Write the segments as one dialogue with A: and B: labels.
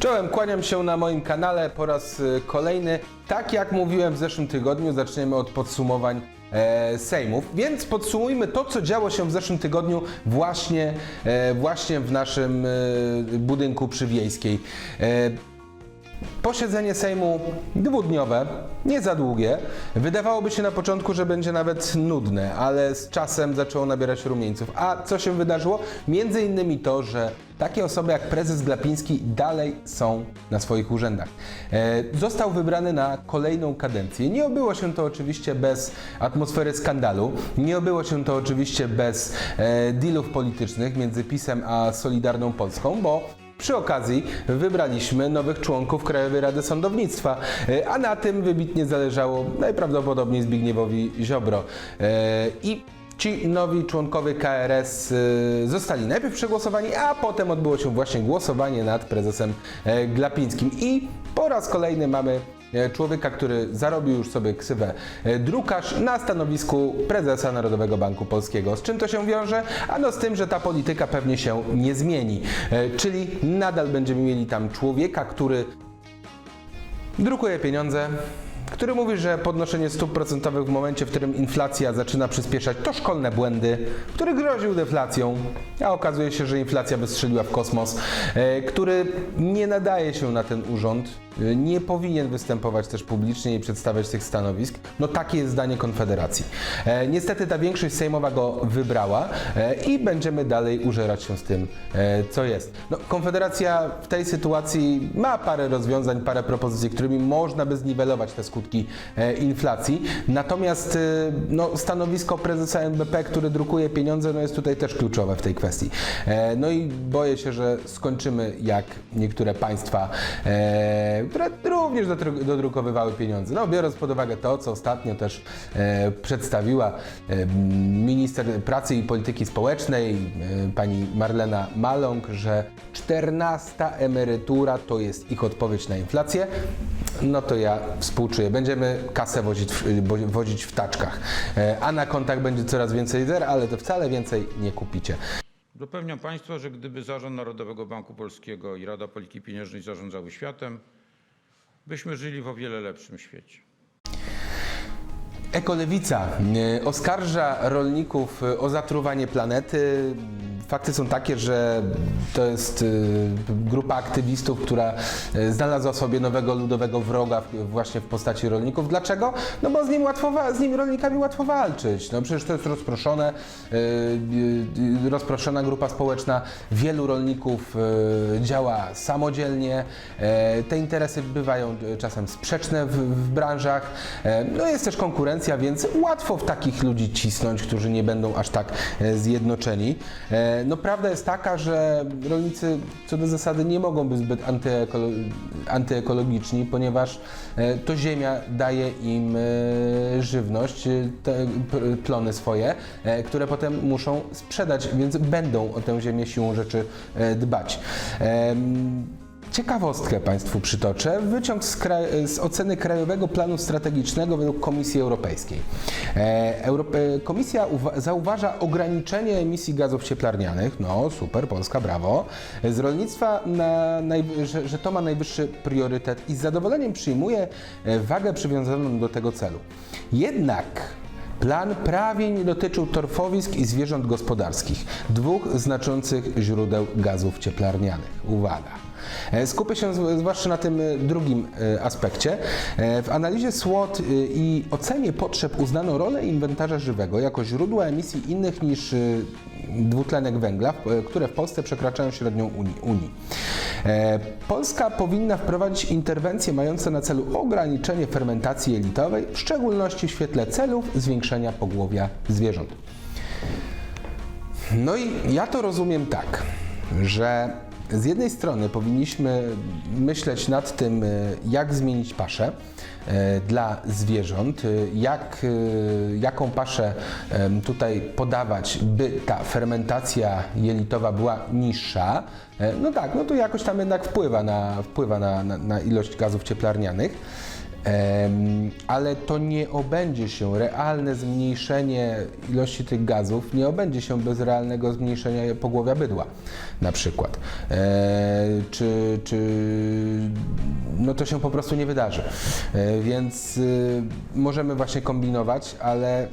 A: Czołem, kłaniam się na moim kanale po raz y, kolejny. Tak jak mówiłem w zeszłym tygodniu, zaczniemy od podsumowań e, Sejmów, więc podsumujmy to, co działo się w zeszłym tygodniu właśnie, e, właśnie w naszym e, budynku przy Wiejskiej. E, Posiedzenie Sejmu dwudniowe, nie za długie. Wydawałoby się na początku, że będzie nawet nudne, ale z czasem zaczęło nabierać rumieńców. A co się wydarzyło? Między innymi to, że takie osoby jak prezes Glapiński dalej są na swoich urzędach. E, został wybrany na kolejną kadencję. Nie obyło się to oczywiście bez atmosfery skandalu, nie obyło się to oczywiście bez e, dealów politycznych między PiSem a Solidarną Polską, bo przy okazji wybraliśmy nowych członków Krajowej Rady Sądownictwa, e, a na tym wybitnie zależało najprawdopodobniej Zbigniewowi Ziobro. E, I ci nowi członkowie KRS e, zostali najpierw przegłosowani, a potem odbyło się właśnie głosowanie nad prezesem Glapińskim. I po raz kolejny mamy człowieka, który zarobił już sobie ksywę e, drukarz na stanowisku prezesa Narodowego Banku Polskiego. Z czym to się wiąże? Ano z tym, że ta polityka pewnie się nie zmieni. E, Czyli nadal będziemy mieli tam człowieka, który drukuje pieniądze, który mówi, że podnoszenie stóp procentowych w momencie, w którym inflacja zaczyna przyspieszać, to szkolne błędy, który groził deflacją, a okazuje się, że inflacja wystrzeliła w kosmos, e, który nie nadaje się na ten urząd, e, nie powinien występować też publicznie i przedstawiać tych stanowisk. No takie jest zdanie Konfederacji. E, Niestety ta większość sejmowa go wybrała e, i będziemy dalej użerać się z tym, e, co jest. No, Konfederacja w tej sytuacji ma parę rozwiązań, parę propozycji, którymi można by zniwelować te skutki e, inflacji. Natomiast e, no, stanowisko prezesa NBP, który drukuje pieniądze, no, jest tutaj też kluczowe w tej kwestii. E, No i boję się, że skończymy jak niektóre państwa, e, które również dodrukowywały pieniądze. No, biorąc pod uwagę to, co ostatnio też e, przedstawiła e, minister pracy i polityki społecznej, e, pani Marlena Maląg, że 14 emerytura to jest ich odpowiedź na inflację, no to ja współczuję. Będziemy kasę wozić w, wozić w taczkach. E, A na kontach będzie coraz więcej zer, ale to wcale więcej nie kupicie.
B: Zapewniam Państwa, że gdyby Zarząd Narodowego Banku Polskiego i Rada Polityki Pieniężnej zarządzały światem, byśmy żyli w o wiele lepszym świecie.
A: Ekolewica e, oskarża rolników e, o zatruwanie planety. Fakty są takie, że to jest e, grupa aktywistów, która e, znalazła sobie nowego ludowego wroga właśnie w postaci rolników. Dlaczego? No bo z nim łatwo, z nimi rolnikami łatwo walczyć. No przecież to jest rozproszone, e, rozproszona grupa społeczna. Wielu rolników działa samodzielnie. E, Te interesy bywają czasem sprzeczne w, w branżach. E, No jest też konkurencja, więc łatwo w takich ludzi cisnąć, którzy nie będą aż tak e, zjednoczeni. E, No prawda jest taka, że rolnicy co do zasady nie mogą być zbyt antyekolo- antyekologiczni, ponieważ e, to ziemia daje im e, żywność, te plony swoje, które potem muszą sprzedać, więc będą o tę ziemię siłą rzeczy dbać. Ciekawostkę Państwu przytoczę. Wyciąg z, z oceny Krajowego Planu Strategicznego według Komisji Europejskiej. E, Europe- Komisja uwa- zauważa ograniczenie emisji gazów cieplarnianych. No, super, Polska, brawo. Z rolnictwa, na, że, że to ma najwyższy priorytet i z zadowoleniem przyjmuje e, wagę przywiązaną do tego celu. Jednak Plan prawie nie dotyczył torfowisk i zwierząt gospodarskich, dwóch znaczących źródeł gazów cieplarnianych. Uwaga! E, Skupię się zwłaszcza na tym e, drugim e, aspekcie. W analizie SWOT i ocenie potrzeb uznano rolę inwentarza żywego jako źródła emisji innych niż dwutlenek węgla, które w Polsce przekraczają średnią Unii. Polska powinna wprowadzić interwencje mające na celu ograniczenie fermentacji jelitowej, w szczególności w świetle celów zwiększenia pogłowia zwierząt. No i ja to rozumiem tak, że z jednej strony powinniśmy myśleć nad tym, e, jak zmienić paszę e, dla zwierząt, e, jak, jaką paszę tutaj podawać, by ta fermentacja jelitowa była niższa. No tak, no to jakoś tam jednak wpływa na, wpływa na, na, na ilość gazów cieplarnianych. Ale to nie obędzie się, realne zmniejszenie ilości tych gazów nie obędzie się bez realnego zmniejszenia pogłowia bydła na przykład. E, czy, czy no to się po prostu nie wydarzy. E, więc y, możemy właśnie kombinować, ale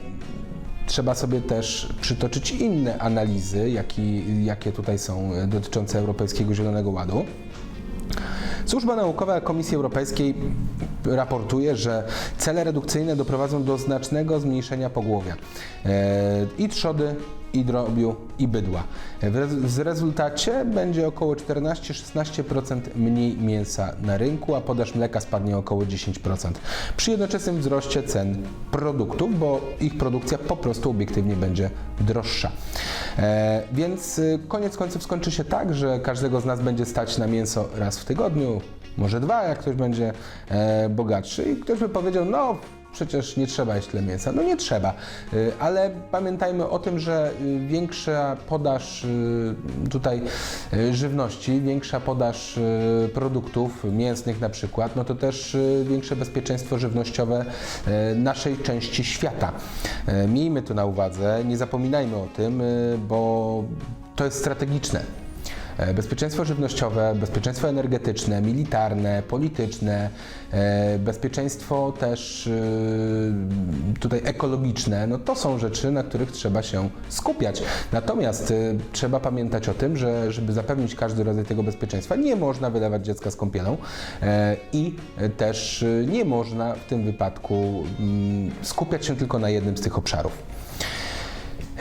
A: trzeba sobie też przytoczyć inne analizy, jaki, jakie tutaj są dotyczące Europejskiego Zielonego Ładu. Służba naukowa Komisji Europejskiej raportuje, że cele redukcyjne doprowadzą do znacznego zmniejszenia pogłowia e, i trzody, i drobiu, i bydła. W rezultacie będzie około 14-16% mniej mięsa na rynku, a podaż mleka spadnie około 10%. Przy jednoczesnym wzroście cen produktów, bo ich produkcja po prostu obiektywnie będzie droższa. E, więc y, koniec końców skończy się tak, że każdego z nas będzie stać na mięso raz w tygodniu, może dwa, jak ktoś będzie e, bogatszy i ktoś by powiedział, no przecież nie trzeba jeść tyle mięsa. No nie trzeba, Y, ale pamiętajmy o tym, że y, większa podaż tutaj żywności, większa podaż produktów mięsnych na przykład, no to też większe bezpieczeństwo żywnościowe naszej części świata. Miejmy to na uwadze, nie zapominajmy o tym, bo to jest strategiczne. E, Bezpieczeństwo żywnościowe, bezpieczeństwo energetyczne, militarne, polityczne, e, bezpieczeństwo też e, tutaj ekologiczne, no to są rzeczy, na których trzeba się skupiać. Natomiast trzeba pamiętać o tym, że żeby zapewnić każdy rodzaj tego bezpieczeństwa, nie można wydawać dziecka z kąpielą i też nie można w tym wypadku mm, skupiać się tylko na jednym z tych obszarów.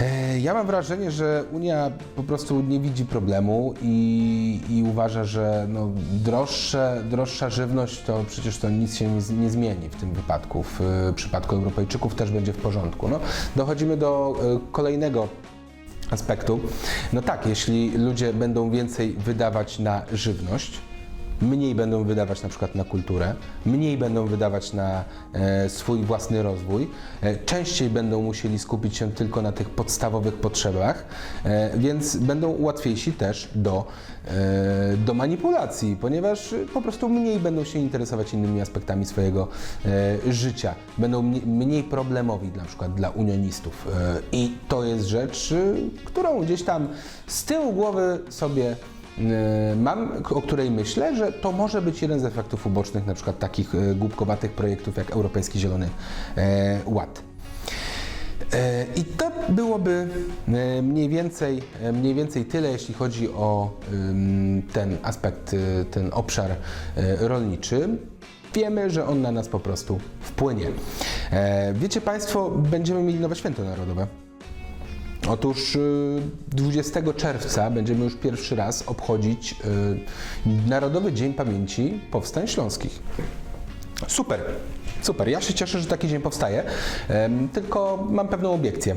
A: E, Ja mam wrażenie, że Unia po prostu nie widzi problemu i, i uważa, że no, droższe, droższa żywność to przecież to nic się nie, nie zmieni w tym wypadku. W e, przypadku Europejczyków też będzie w porządku. No, dochodzimy do e, kolejnego aspektu. No tak, jeśli ludzie będą więcej wydawać na żywność, mniej będą wydawać na przykład na kulturę, mniej będą wydawać na e, swój własny rozwój, e, częściej będą musieli skupić się tylko na tych podstawowych potrzebach, e, więc będą łatwiejsi też do, do manipulacji, ponieważ po prostu mniej będą się interesować innymi aspektami swojego życia, będą mniej, problemowi na przykład dla unionistów. I to jest rzecz, którą gdzieś tam z tyłu głowy sobie mam, o której myślę, że to może być jeden z efektów ubocznych na przykład takich e, głupkowatych projektów jak Europejski Zielony e, Ład. E, I to byłoby e, mniej więcej, e, mniej więcej tyle, jeśli chodzi o ten aspekt, e, ten obszar e, rolniczy. Wiemy, że on na nas po prostu wpłynie. E, Wiecie Państwo, będziemy mieli nowe święto narodowe. Otóż y, 20 czerwca będziemy już pierwszy raz obchodzić y, Narodowy Dzień Pamięci Powstań Śląskich. Super, super. Ja się cieszę, że taki dzień powstaje, tylko mam pewną obiekcję.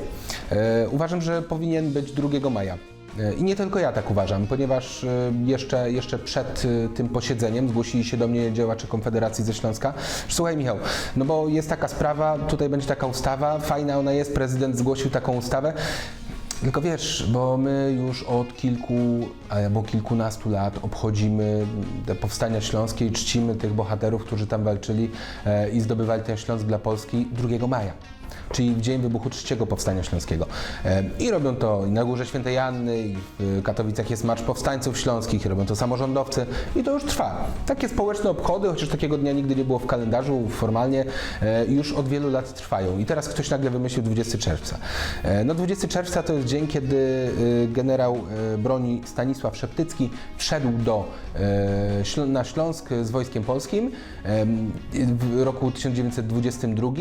A: E, Uważam, że powinien być 2 maja. I nie tylko ja tak uważam, ponieważ e, jeszcze, jeszcze przed e, tym posiedzeniem zgłosili się do mnie działacze Konfederacji ze Śląska. Słuchaj Michał, no bo jest taka sprawa, tutaj będzie taka ustawa, fajna ona jest, prezydent zgłosił taką ustawę. Tylko wiesz, bo my już od kilku albo kilkunastu lat obchodzimy te powstania śląskie i czcimy tych bohaterów, którzy tam walczyli e, i zdobywali ten Śląsk dla Polski 2 maja. Czyli w dzień wybuchu trzeciego powstania śląskiego. E, I robią to na Górze Świętej Anny, i w Katowicach jest Marsz Powstańców Śląskich, robią to samorządowcy i to już trwa. Takie społeczne obchody, chociaż takiego dnia nigdy nie było w kalendarzu formalnie, e, już od wielu lat trwają. I teraz ktoś nagle wymyślił 20 czerwca. E, No 20 czerwca to jest dzień, kiedy generał broni Stanisław Szeptycki wszedł do, na Śląsk z Wojskiem Polskim w roku 1922.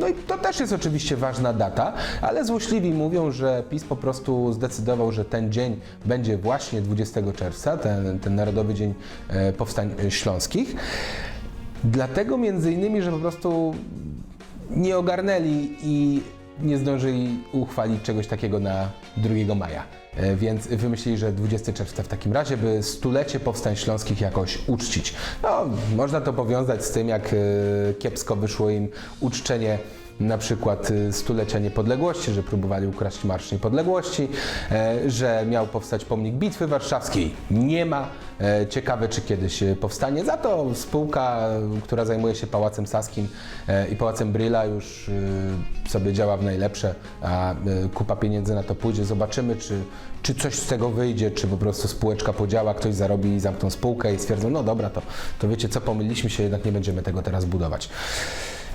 A: No i to też jest oczywiście ważna data, ale złośliwi mówią, że PiS po prostu zdecydował, że ten dzień będzie właśnie 20 czerwca, ten, ten Narodowy Dzień e, Powstań Śląskich. Dlatego między innymi, że po prostu nie ogarnęli i nie zdążyli uchwalić czegoś takiego na 2 maja. E, Więc wymyślili, że 20 czerwca w takim razie, by stulecie powstań śląskich jakoś uczcić. No, można to powiązać z tym, jak e, kiepsko wyszło im uczczenie na przykład y, stulecia niepodległości, że próbowali ukraść Marsz Niepodległości, e, że miał powstać pomnik Bitwy Warszawskiej. Nie ma. E, Ciekawe, czy kiedyś e, powstanie. Za to spółka, która zajmuje się Pałacem Saskim i Pałacem Bryla już sobie działa w najlepsze, a kupa pieniędzy na to pójdzie. Zobaczymy, czy, czy coś z tego wyjdzie, czy po prostu spółeczka podziała, ktoś zarobi i zamkną spółkę i stwierdzą, no dobra, to, to wiecie co, pomyliliśmy się, jednak nie będziemy tego teraz budować.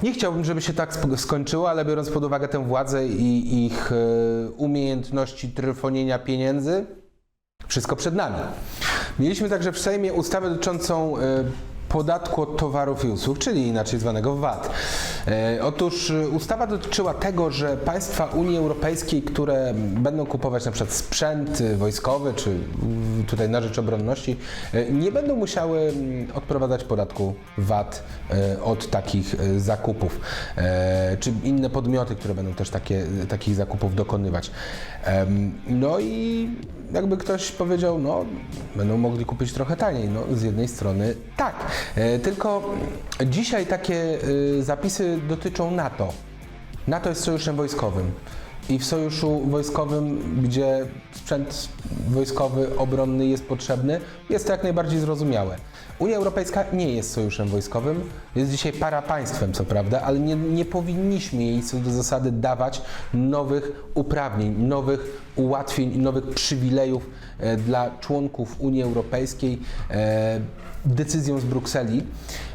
A: Nie chciałbym, żeby się tak skończyło, ale biorąc pod uwagę tę władzę i ich e, umiejętności tryfonienia pieniędzy, wszystko przed nami. Mieliśmy także w Sejmie ustawę dotyczącą e, podatku od towarów i usług, czyli inaczej zwanego VAT. E, Otóż e, ustawa dotyczyła tego, że państwa Unii Europejskiej, które będą kupować na przykład sprzęt e, wojskowy, czy mm, tutaj na rzecz obronności, nie będą musiały mm, odprowadzać podatku VAT od takich zakupów, czy inne podmioty, które będą też takie, takich zakupów dokonywać. No i jakby ktoś powiedział, no będą mogli kupić trochę taniej. No z jednej strony tak, tylko dzisiaj takie e, zapisy dotyczą NATO. NATO jest sojuszem wojskowym. I w sojuszu wojskowym, gdzie sprzęt wojskowy, obronny jest potrzebny, jest to jak najbardziej zrozumiałe. Unia Europejska nie jest sojuszem wojskowym, jest dzisiaj parapaństwem, co prawda, ale nie, nie powinniśmy jej co do zasady dawać nowych uprawnień, nowych ułatwień, nowych przywilejów e, dla członków Unii Europejskiej. Decyzją z Brukseli,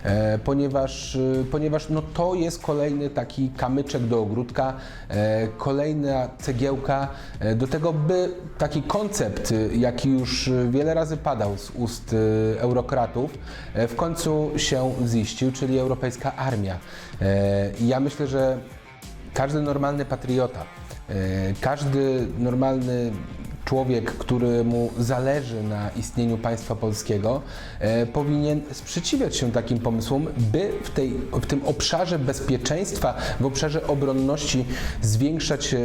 A: e, ponieważ, e, ponieważ no to jest kolejny taki kamyczek do ogródka, e, kolejna cegiełka do tego, by taki koncept, jaki już wiele razy padał z ust eurokratów, w końcu się ziścił, czyli europejska armia. Ja myślę, że każdy normalny patriota, każdy normalny człowiek, któremu zależy na istnieniu państwa polskiego, e, powinien sprzeciwiać się takim pomysłom, by w, tej, w tym obszarze bezpieczeństwa, w obszarze obronności zwiększać e,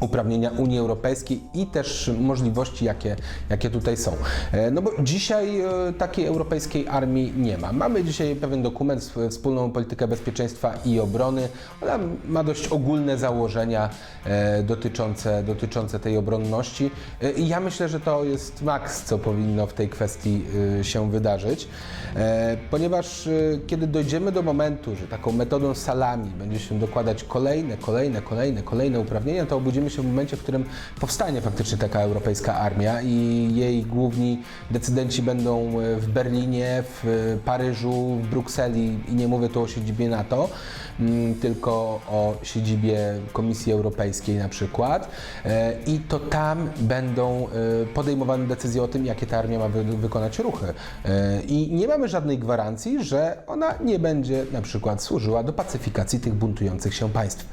A: uprawnienia Unii Europejskiej i też możliwości, jakie, jakie tutaj są. E, No bo dzisiaj e, takiej europejskiej armii nie ma. Mamy dzisiaj pewien dokument, wspólną politykę bezpieczeństwa i obrony. Ona ma dość ogólne założenia e, dotyczące, dotyczące tej obronności i ja myślę, że to jest maks, co powinno w tej kwestii się wydarzyć, ponieważ kiedy dojdziemy do momentu, że taką metodą salami będzie się dokładać kolejne, kolejne, kolejne, kolejne uprawnienia, to obudzimy się w momencie, w którym powstanie faktycznie taka europejska armia i jej główni decydenci będą e, w Berlinie, w Paryżu, w Brukseli i nie mówię tu o siedzibie NATO, mm, tylko o siedzibie Komisji Europejskiej na przykład E, i to tam będą e, podejmowane decyzje o tym, jakie ta armia ma wy- wykonać ruchy. I nie mamy żadnej gwarancji, że ona nie będzie na przykład służyła do pacyfikacji tych buntujących się państw.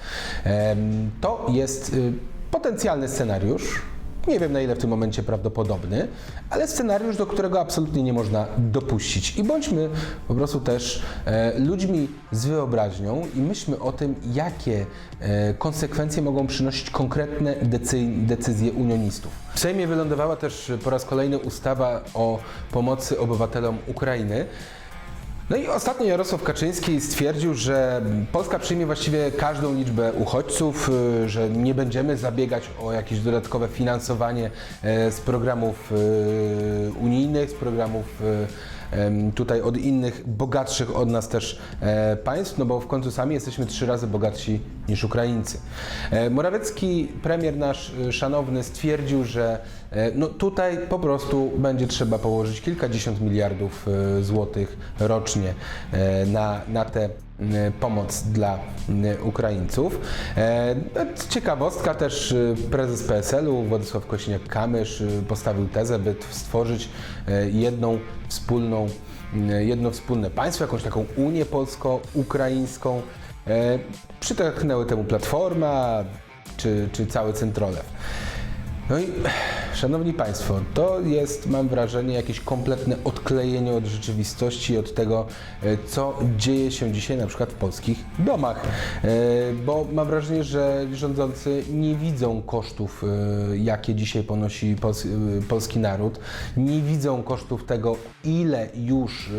A: To jest y, potencjalny scenariusz, nie wiem na ile w tym momencie prawdopodobny, ale scenariusz, do którego absolutnie nie można dopuścić. I bądźmy po prostu też e, ludźmi z wyobraźnią i myślmy o tym, jakie e, konsekwencje mogą przynosić konkretne decy- decyzje unionistów. W Sejmie wylądowała też po raz kolejny ustawa o pomocy obywatelom Ukrainy. No i ostatnio Jarosław Kaczyński stwierdził, że Polska przyjmie właściwie każdą liczbę uchodźców, y, że nie będziemy zabiegać o jakieś dodatkowe finansowanie e, z programów y, unijnych, z programów y, tutaj od innych, bogatszych od nas też e, państw, no bo w końcu sami jesteśmy trzy razy bogatsi niż Ukraińcy. E, Morawiecki, premier nasz szanowny, stwierdził, że no tutaj po prostu będzie trzeba położyć kilkadziesiąt miliardów e, złotych rocznie e, na, na tę m, pomoc dla Ukraińców. E, no, Ciekawostka też e, prezes PSL-u Władysław Kośniak-Kamysz e, postawił tezę, by stworzyć e, jedną wspólną, jedno wspólne państwo, jakąś taką Unię Polsko-Ukraińską. E, Przytaknęły temu Platforma czy, czy cały Centrolew. No i szanowni Państwo, to jest, mam wrażenie, jakieś kompletne odklejenie od rzeczywistości, od tego, e, co dzieje się dzisiaj na przykład w polskich domach. E, Bo mam wrażenie, że rządzący nie widzą kosztów, e, jakie dzisiaj ponosi pols- polski naród, nie widzą kosztów tego, ile już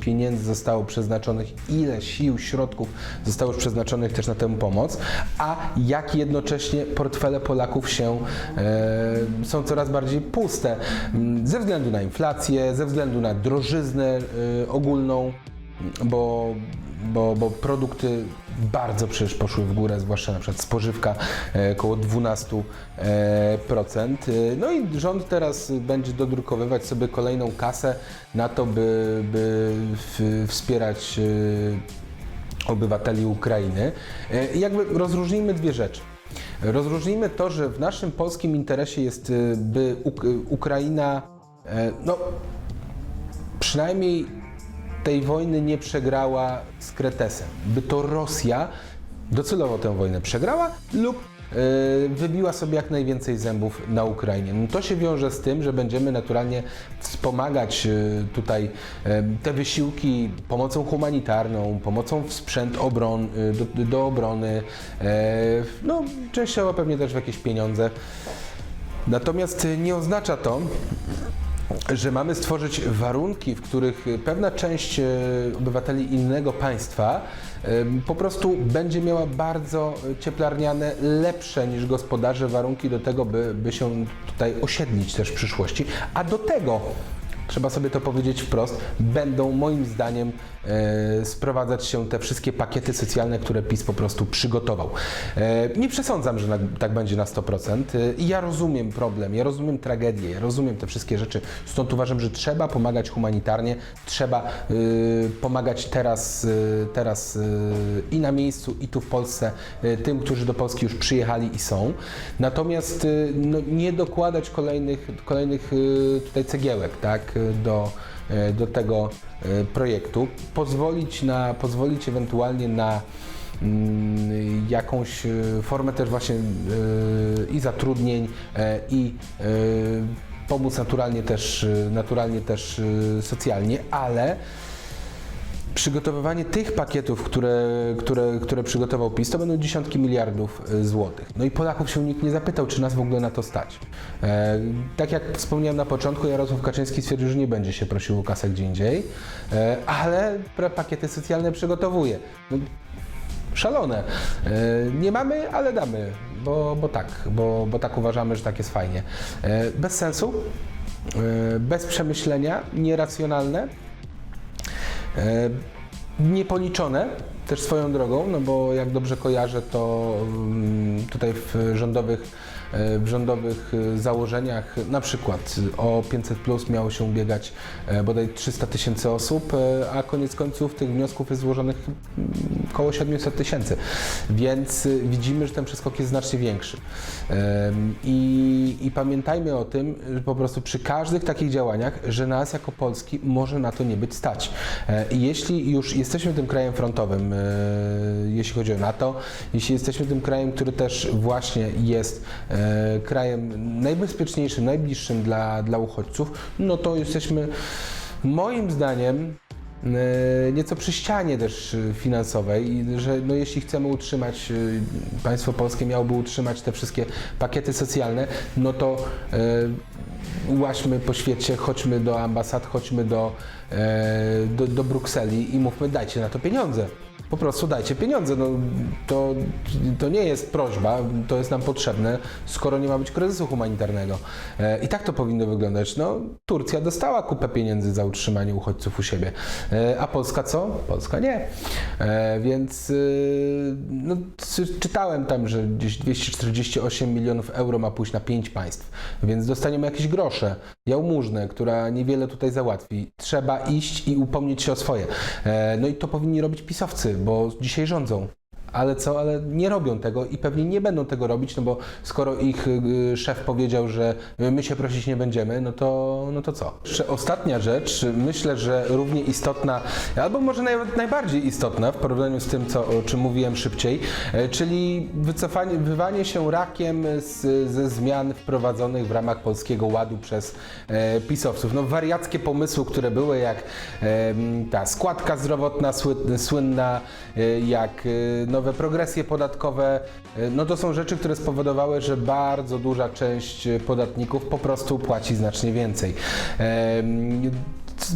A: pieniędzy zostało przeznaczonych, ile sił, środków zostało już przeznaczonych też na tę pomoc, a jak jednocześnie portfele Polaków się są coraz bardziej puste mm, ze względu na inflację, ze względu na drożyznę e, ogólną, bo, bo, bo produkty bardzo przecież poszły w górę, zwłaszcza na przykład spożywka e, około 12%. E. E, No i rząd teraz będzie dodrukowywać sobie kolejną kasę na to, by, by wspierać obywateli Ukrainy. Jakby rozróżnijmy dwie rzeczy. Rozróżnijmy to, że w naszym polskim interesie jest, e, by Uk- Ukraina, e, no przynajmniej tej wojny nie przegrała z Kretesem. By to Rosja docelowo tę wojnę przegrała lub wybiła sobie jak najwięcej zębów na Ukrainie. No to się wiąże z tym, że będziemy naturalnie wspomagać e, tutaj e, te wysiłki pomocą humanitarną, pomocą w sprzęt obron, do, do obrony, no częściowo pewnie też w jakieś pieniądze. Natomiast nie oznacza to, że mamy stworzyć warunki, w których pewna część e, obywateli innego państwa e, po prostu będzie miała bardzo cieplarniane, lepsze niż gospodarze warunki do tego, by, by się tutaj osiedlić też w przyszłości, a do tego Trzeba sobie to powiedzieć wprost, będą moim zdaniem e, sprowadzać się te wszystkie pakiety socjalne, które PiS po prostu przygotował. E, nie przesądzam, że na, tak będzie na 100%. E, ja rozumiem problem, ja rozumiem tragedię, ja rozumiem te wszystkie rzeczy. Stąd uważam, że trzeba pomagać humanitarnie, trzeba e, pomagać teraz, e, teraz e, i na miejscu, i tu w Polsce e, tym, którzy do Polski już przyjechali i są. Natomiast e, no, nie dokładać kolejnych, kolejnych e, tutaj cegiełek, tak, do, e, do tego e, projektu. Pozwolić na, pozwolić ewentualnie na mm, jakąś e, formę też właśnie e, i zatrudnień e, i e, pomóc naturalnie też, e, naturalnie też e, socjalnie, ale przygotowywanie tych pakietów, które, które, które przygotował PiS, to będą dziesiątki miliardów e, złotych. No i Polaków się nikt nie zapytał, czy nas w ogóle na to stać. E, tak jak wspomniałem na początku, Jarosław Kaczyński stwierdził, że nie będzie się prosił o kasę gdzie indziej, e, ale pakiety socjalne przygotowuje. No, szalone. E, Nie mamy, ale damy, bo, bo tak, bo, bo tak uważamy, że tak jest fajnie. E, Bez sensu, e, bez przemyślenia, nieracjonalne, Niepoliczone też swoją drogą, no bo jak dobrze kojarzę, to mm, tutaj w rządowych, e, w rządowych e, założeniach na przykład o 500 plus miało się ubiegać e, bodaj 300 tysięcy osób, e, a koniec końców tych wniosków jest złożonych mm, około 700 tysięcy. Więc e, widzimy, że ten przeskok jest znacznie większy. I, I pamiętajmy o tym, że po prostu przy każdych takich działaniach, że nas jako Polski może na to nie być stać. E, jeśli już jesteśmy tym krajem frontowym, e, jeśli chodzi o NATO, jeśli jesteśmy tym krajem, który też właśnie jest e, krajem najbezpieczniejszym, najbliższym dla, dla uchodźców, no to jesteśmy moim zdaniem e, nieco przy ścianie też e, finansowej, i że no jeśli chcemy utrzymać, e, państwo polskie miałoby utrzymać te wszystkie pakiety socjalne, no to e, łaźmy po świecie, chodźmy do ambasad, chodźmy do, e, do, do Brukseli i mówmy, dajcie na to pieniądze. Po prostu dajcie pieniądze. No, to, to nie jest prośba, to jest nam potrzebne, skoro nie ma być kryzysu humanitarnego. E, I tak to powinno wyglądać. No, Turcja dostała kupę pieniędzy za utrzymanie uchodźców u siebie. E, a Polska co? Polska nie. E, więc y, no, czy- czytałem tam, że gdzieś 248 milionów euro ma pójść na pięć państw, więc dostaniemy jakieś grosze, jałmużnę, która niewiele tutaj załatwi. Trzeba iść i upomnieć się o swoje. E, no i to powinni robić pisowcy, bo dzisiaj rządzą. Ale co, ale nie robią tego i pewnie nie będą tego robić, no bo skoro ich y, szef powiedział, że my się prosić nie będziemy, no to, no to co? Ostatnia rzecz, myślę, że równie istotna, albo może nawet najbardziej istotna w porównaniu z tym, co, o czym mówiłem szybciej, e, czyli wycofanie, wywanie się rakiem z, ze zmian wprowadzonych w ramach Polskiego Ładu przez e, pisowców. No wariackie pomysły, które były, jak e, ta składka zdrowotna sły- słynna, e, jak e, nowe progresje podatkowe, e, no to są rzeczy, które spowodowały, że bardzo duża część e, podatników po prostu płaci znacznie więcej.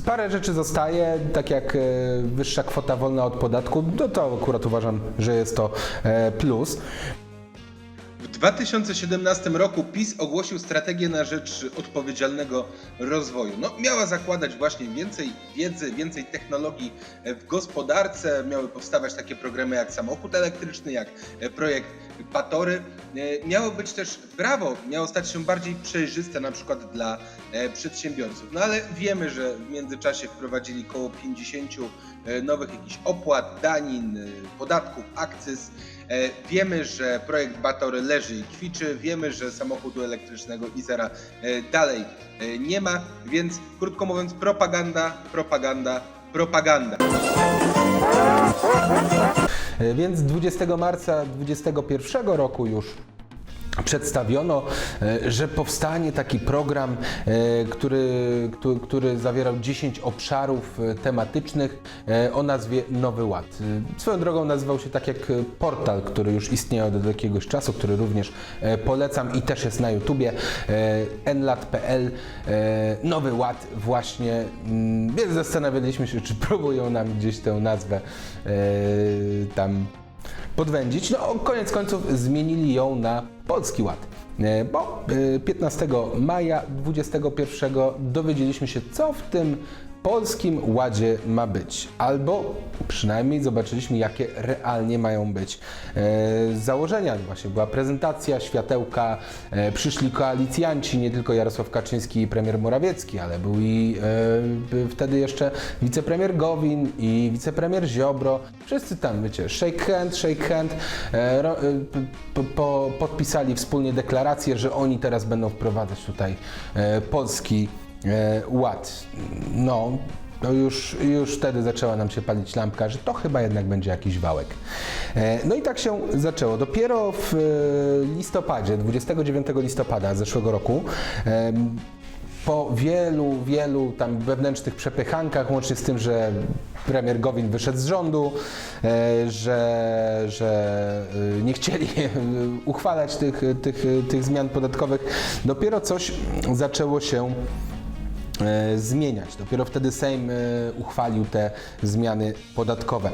A: Parę rzeczy zostaje, tak jak e, wyższa kwota wolna od podatku, no to akurat uważam, że jest to plus. W 2017 roku PiS ogłosił strategię na rzecz odpowiedzialnego rozwoju. No, miała zakładać właśnie więcej wiedzy, więcej technologii w gospodarce, miały powstawać takie programy jak samochód elektryczny, jak e, projekt Patory. E, Miało być też prawo, miało stać się bardziej przejrzyste na przykład dla e, przedsiębiorców. No ale wiemy, że w międzyczasie wprowadzili około 50 e, nowych jakichś opłat, danin, podatków, akcyz. E, Wiemy, że projekt Batory leży i kwiczy, wiemy, że samochodu elektrycznego Izera e, dalej e, nie ma, więc krótko mówiąc propaganda, propaganda, propaganda. Więc 20 marca 2021 roku już przedstawiono, e, że powstanie taki program, e, który, który, który zawierał 10 obszarów e, tematycznych o nazwie Nowy Ład. Swoją drogą nazywał się tak jak portal, który już istnieje od jakiegoś czasu, który również polecam i też jest na YouTubie, e, nlat.pl, e, Nowy Ład właśnie, mm, więc zastanawialiśmy się, czy próbują nam gdzieś tę nazwę tam podwędzić. No, koniec końców zmienili ją na Polski Ład. E, Bo e, 15 maja 21 dowiedzieliśmy się, co w tym Polskim Ładzie ma być. Albo przynajmniej zobaczyliśmy, jakie realnie mają być e, założenia. Właśnie była prezentacja, światełka, e, przyszli koalicjanci, nie tylko Jarosław Kaczyński i premier Morawiecki, ale był i e, wtedy jeszcze wicepremier Gowin i wicepremier Ziobro. Wszyscy tam, wiecie, shake hand, shake hand, e, ro, e, p- po, podpisali wspólnie deklarację, że oni teraz będą wprowadzać tutaj e, polski ład. No, to już, już wtedy zaczęła nam się palić lampka, że to chyba jednak będzie jakiś wałek. E, No i tak się zaczęło. Dopiero w e, listopadzie, 29 listopada zeszłego roku, po wielu, wielu tam wewnętrznych przepychankach, łącznie z tym, że premier Gowin wyszedł z rządu, e, że, że e, nie chcieli uchwalać tych, tych, tych zmian podatkowych, dopiero coś zaczęło się e, zmieniać. Dopiero wtedy Sejm e, uchwalił te zmiany podatkowe.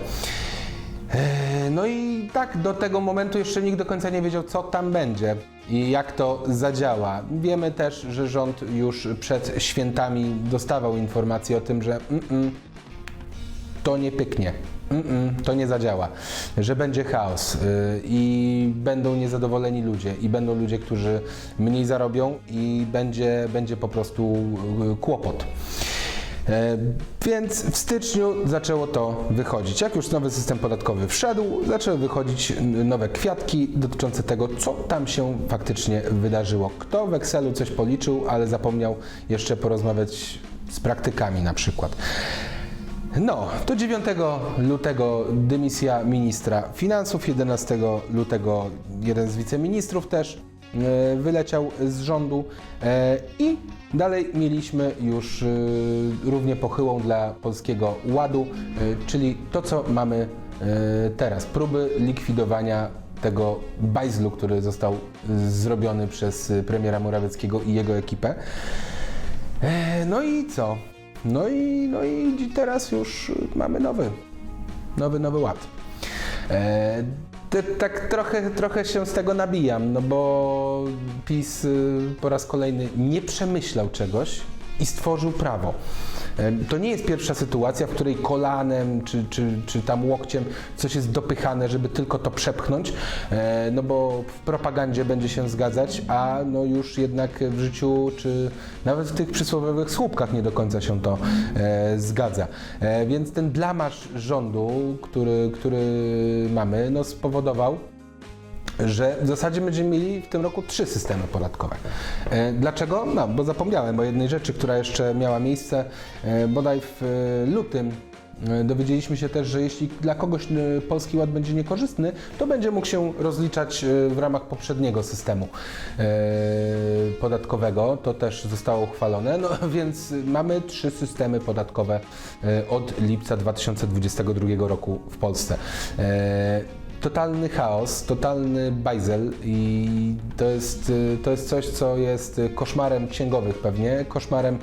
A: E, No i tak, do tego momentu jeszcze nikt do końca nie wiedział, co tam będzie i jak to zadziała. Wiemy też, że rząd już przed świętami dostawał informacje o tym, że mm-mm, to nie pyknie. Mm-mm, to nie zadziała, że będzie chaos y, i będą niezadowoleni ludzie i będą ludzie, którzy mniej zarobią i będzie, będzie po prostu y, kłopot. E, Więc w styczniu zaczęło to wychodzić. Jak już nowy system podatkowy wszedł, zaczęły wychodzić nowe kwiatki dotyczące tego, co tam się faktycznie wydarzyło. Kto w Excelu coś policzył, ale zapomniał jeszcze porozmawiać z praktykami na przykład. No, to 9 lutego dymisja ministra finansów, 11 lutego jeden z wiceministrów też e, wyleciał z rządu e, i dalej mieliśmy już e, równie pochyłą dla Polskiego Ładu, czyli to, co mamy teraz, próby likwidowania tego bajzlu, który został zrobiony przez premiera Morawieckiego i jego ekipę. No i co? No i, no i teraz już mamy nowy, nowy, nowy ład. E, te, tak trochę, trochę się z tego nabijam, no bo PiS y, po raz kolejny nie przemyślał czegoś i stworzył prawo. To nie jest pierwsza sytuacja, w której kolanem czy, czy, czy tam łokciem coś jest dopychane, żeby tylko to przepchnąć, e, no bo w propagandzie będzie się zgadzać, a no już jednak w życiu, czy nawet w tych przysłowiowych słupkach nie do końca się to e, zgadza. E, więc ten blamaż rządu, który, który mamy, no spowodował, że w zasadzie będziemy mieli w tym roku trzy systemy podatkowe. E, Dlaczego? No, bo zapomniałem o jednej rzeczy, która jeszcze miała miejsce e, bodaj w e, lutym. Dowiedzieliśmy się też, że jeśli dla kogoś Polski Ład będzie niekorzystny, to będzie mógł się rozliczać w ramach poprzedniego systemu podatkowego. To też zostało uchwalone. No więc mamy trzy systemy podatkowe od lipca 2022 roku w Polsce. Totalny chaos, totalny bajzel i to jest, y, to jest coś, co jest y, koszmarem księgowych pewnie, koszmarem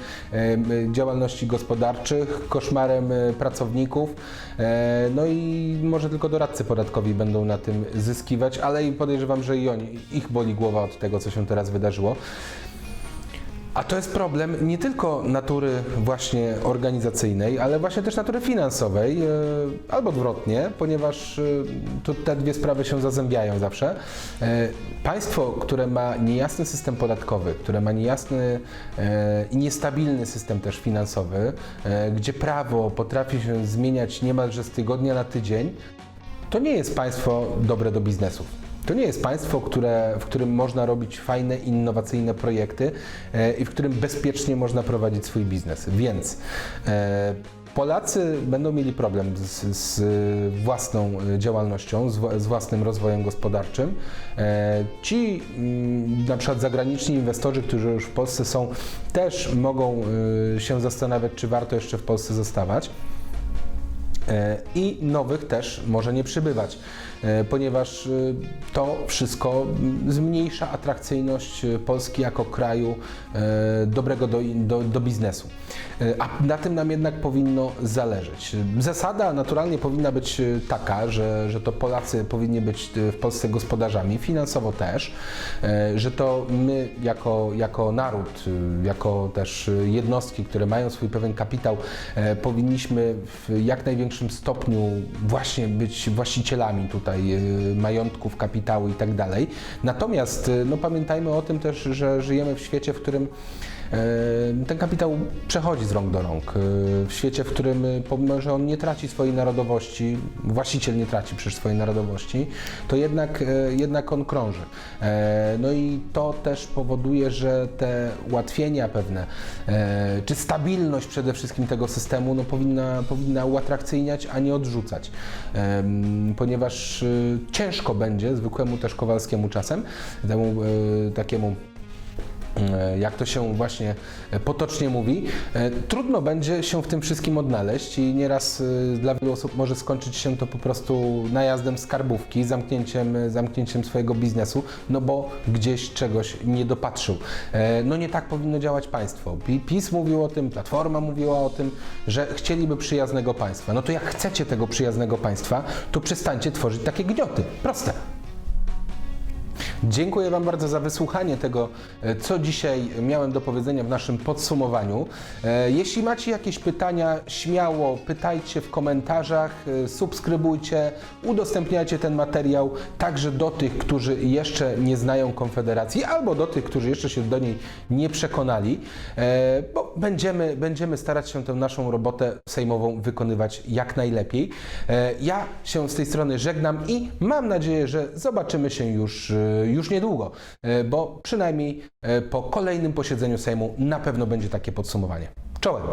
A: działalności gospodarczych, koszmarem e, pracowników, e, no i może tylko doradcy podatkowi będą na tym zyskiwać, ale podejrzewam, że i oni, ich boli głowa od tego, co się teraz wydarzyło. A to jest problem nie tylko natury właśnie organizacyjnej, ale właśnie też natury finansowej, e, albo odwrotnie, ponieważ e, tu te dwie sprawy się zazębiają zawsze. E, Państwo, które ma niejasny system podatkowy, które ma niejasny i niestabilny system też finansowy, gdzie prawo potrafi się zmieniać niemalże z tygodnia na tydzień, to nie jest państwo dobre do biznesów. To nie jest państwo, które, w którym można robić fajne, innowacyjne projekty e, i w którym bezpiecznie można prowadzić swój biznes. Więc e, Polacy będą mieli problem z, z własną działalnością, z, z własnym rozwojem gospodarczym. E, ci mm, na przykład zagraniczni inwestorzy, którzy już w Polsce są, też mogą się zastanawiać, czy warto jeszcze w Polsce zostawać. E, i nowych też może nie przybywać, e, ponieważ e, to wszystko zmniejsza atrakcyjność Polski jako kraju dobrego do, do, do biznesu. A na tym nam jednak powinno zależeć. Zasada naturalnie powinna być taka, że, że to Polacy powinni być w Polsce gospodarzami, finansowo też, że to my jako, jako naród, jako też jednostki, które mają swój pewien kapitał, powinniśmy w jak największym stopniu właśnie być właścicielami tutaj e, majątków, kapitału i tak dalej. Natomiast e, no, pamiętajmy o tym też, że żyjemy w świecie, w którym ten kapitał przechodzi z rąk do rąk. E, W świecie, w którym e, pomimo, że on nie traci swojej narodowości, właściciel nie traci przecież swojej narodowości, to jednak, e, jednak on krąży. No i to też powoduje, że te ułatwienia pewne, czy stabilność przede wszystkim tego systemu, no powinna, powinna uatrakcyjniać, a nie odrzucać. Ponieważ ciężko będzie zwykłemu też Kowalskiemu czasem, temu takiemu jak to się właśnie e, potocznie mówi, e, trudno będzie się w tym wszystkim odnaleźć i nieraz e, dla wielu osób może skończyć się to po prostu najazdem skarbówki, zamknięciem, zamknięciem swojego biznesu, no bo gdzieś czegoś nie dopatrzył. E, No nie tak powinno działać państwo. Pi- PiS mówił o tym, Platforma mówiła o tym, że chcieliby przyjaznego państwa. No to jak chcecie tego przyjaznego państwa, to przestańcie tworzyć takie gnioty. Proste. Dziękuję Wam bardzo za wysłuchanie tego, e, co dzisiaj miałem do powiedzenia w naszym podsumowaniu. E, Jeśli macie jakieś pytania, śmiało pytajcie w komentarzach, e, subskrybujcie, udostępniajcie ten materiał także do tych, którzy jeszcze nie znają Konfederacji, albo do tych, którzy jeszcze się do niej nie przekonali, bo będziemy, będziemy starać się tę naszą robotę sejmową wykonywać jak najlepiej. Ja się z tej strony żegnam i mam nadzieję, że zobaczymy się już, już niedługo, e, bo przynajmniej e, po kolejnym posiedzeniu Sejmu na pewno będzie takie podsumowanie. Czołem!